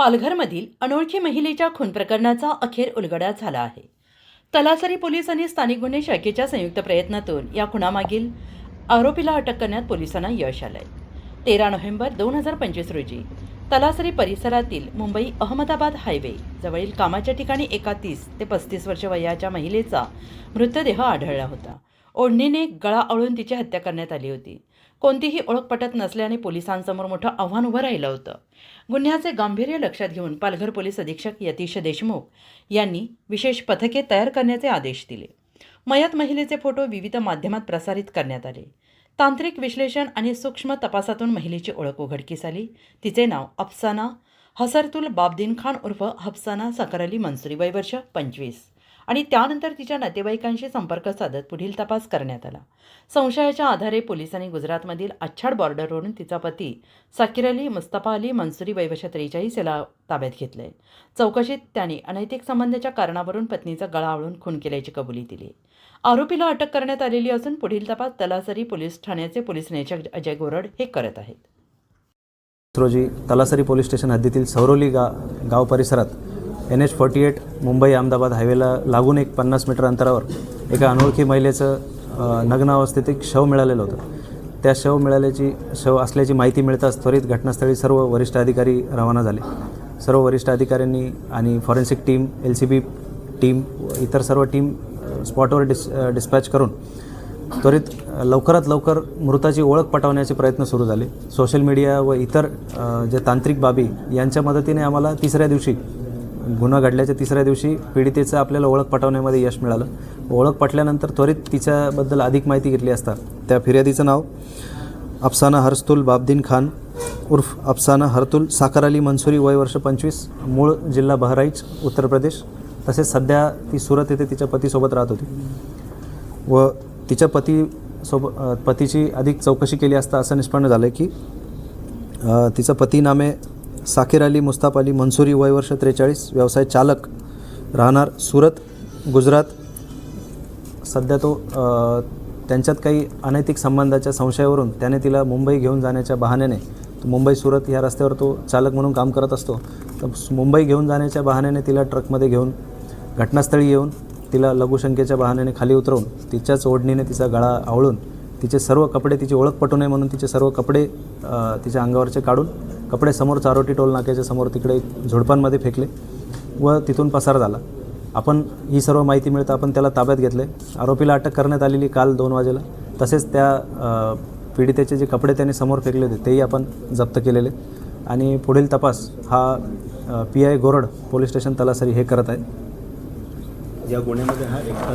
पालघरमधील अनोळखी महिलेच्या खून प्रकरणाचा अखेर उलगडा झाला आहे. तलासरी पोलीस आणि स्थानिक गुन्हे शाखेच्या संयुक्त प्रयत्नातून या खुनामागील आरोपीला अटक करण्यात पोलिसांना यश आलंय. तेरा नोव्हेंबर दोन हजार पंचवीस रोजी तलासरी परिसरातील मुंबई अहमदाबाद हायवे जवळील कामाच्या ठिकाणी एका तीस ते पस्तीस वर्ष वयाच्या महिलेचा मृतदेह आढळला होता. ओढणीने गळा आवळून तिची हत्या करण्यात आली होती. कोणतीही ओळख पटत नसल्याने पोलिसांसमोर मोठं आव्हान उभं राहिलं होतं. गुन्ह्याचे गांभीर्य लक्षात घेऊन पालघर पोलीस अधीक्षक यतीश देशमुख यांनी विशेष पथके तयार करण्याचे आदेश दिले. मयत महिलेचे फोटो विविध माध्यमात प्रसारित करण्यात आले. तांत्रिक विश्लेषण आणि सूक्ष्म तपासातून महिलेची ओळख उघडकीस आली. तिचे नाव अफसाना हसरतुल बाबदीन खान उर्फ हफसाना सकर अली मंसुरी वय वर्ष पंचवीस. आणि त्यानंतर तिच्या नातेवाईकांशी संपर्क साधत पुढील तपास करण्यात आला. संशयाच्या आधारे पोलिसांनी गुजरातमधील आच्छाड बॉर्डरवरून तिचा पती साकीर अली मुस्तफा अली मंसुरी वैवश त्रेचाळीस याला ताब्यात घेतले. चौकशीत त्यांनी अनैतिक संबंधाच्या कारणावरून पत्नीचा गळा आवळून खून केल्याची कबुली दिली. आरोपीला अटक करण्यात आलेली असून पुढील तपास तलासरी पोलीस ठाण्याचे पोलीस निरीक्षक अजय गोरड हे करत आहेत. रोजी तलासरी पोलीस स्टेशन हद्दीतील सौरोली गा गाव परिसरात N H forty eight Mumbai Ahmedabad हायवेला लागून एक पन्नास मीटर अंतरावर एका अनोळखी महिलेचं नग्नावस्थेत नग्न अवस्थेत एक शव मिळालेलं होतं. त्या शव मिळाल्याची शव असल्याची माहिती मिळताच त्वरित घटनास्थळी सर्व वरिष्ठ अधिकारी रवाना झाले. सर्व वरिष्ठ अधिकाऱ्यांनी आणि forensic team L C B team व इतर सर्व टीम स्पॉटवर डिस डिस्पॅच करून त्वरित लवकरात लवकर मृताची ओळख पटवण्याचे प्रयत्न सुरू झाले. सोशल मीडिया व इतर जे तांत्रिक बाबी यांच्या मदतीने आम्हाला तिसऱ्या दिवशी गुन्हा घडल्याच्या तिसऱ्या दिवशी पीडितेचं आपल्याला ओळख पटवण्यामध्ये यश मिळालं. ओळख पटल्यानंतर त्वरित तिच्याबद्दल अधिक माहिती घेतली असता. त्या फिर्यादीचं नाव अफसाना हरस्तुल बाबदीन खान उर्फ अफसाना हरतुल साकार अली मंसुरी वय वर्ष पंचवीस मूळ जिल्हा बहराईच उत्तर प्रदेश. तसेच सध्या ती सुरत येथे तिच्या पतीसोबत राहत होती. व तिच्या पतीसोब पतीची अधिक चौकशी केली असता असं निष्पन्न झालं की तिचा पती नामे साकीर अली मुस्ताफ अली मंसुरी वय वर्ष त्रेचाळीस व्यवसाय चालक राहणार सुरत गुजरात. सध्या तो त्यांच्यात काही अनैतिक संबंधाच्या संशयावरून त्याने तिला मुंबई घेऊन जाण्याच्या बहाण्याने तो मुंबई सुरत ह्या रस्त्यावर तो चालक म्हणून काम करत असतो तर मुंबई घेऊन जाण्याच्या बहाण्याने तिला ट्रकमध्ये घेऊन घटनास्थळी येऊन तिला लघुशंकेच्या बहाण्याने खाली उतरवून तिच्याच ओढणीने तिचा गळा आवळून तिचे सर्व कपडे तिची ओळख पटू नये म्हणून तिचे सर्व कपडे तिच्या अंगावरचे काढून कपडे समोर चारोटी टोल नाक्याच्या समोर तिकडे झुडपांमध्ये फेकले व तिथून पसार झाला. आपण ही सर्व माहिती मिळतं आपण त्याला ताब्यात घेतले. आरोपीला अटक करण्यात आलेली काल दोन वाजेला. तसेच त्या पीडितेचे जे कपडे त्यांनी समोर फेकले होते तेही आपण जप्त केलेले. आणि पुढील तपास हा P I Gorad police station Talasari हे करत आहे. या गुन्ह्यामध्ये हा एकटा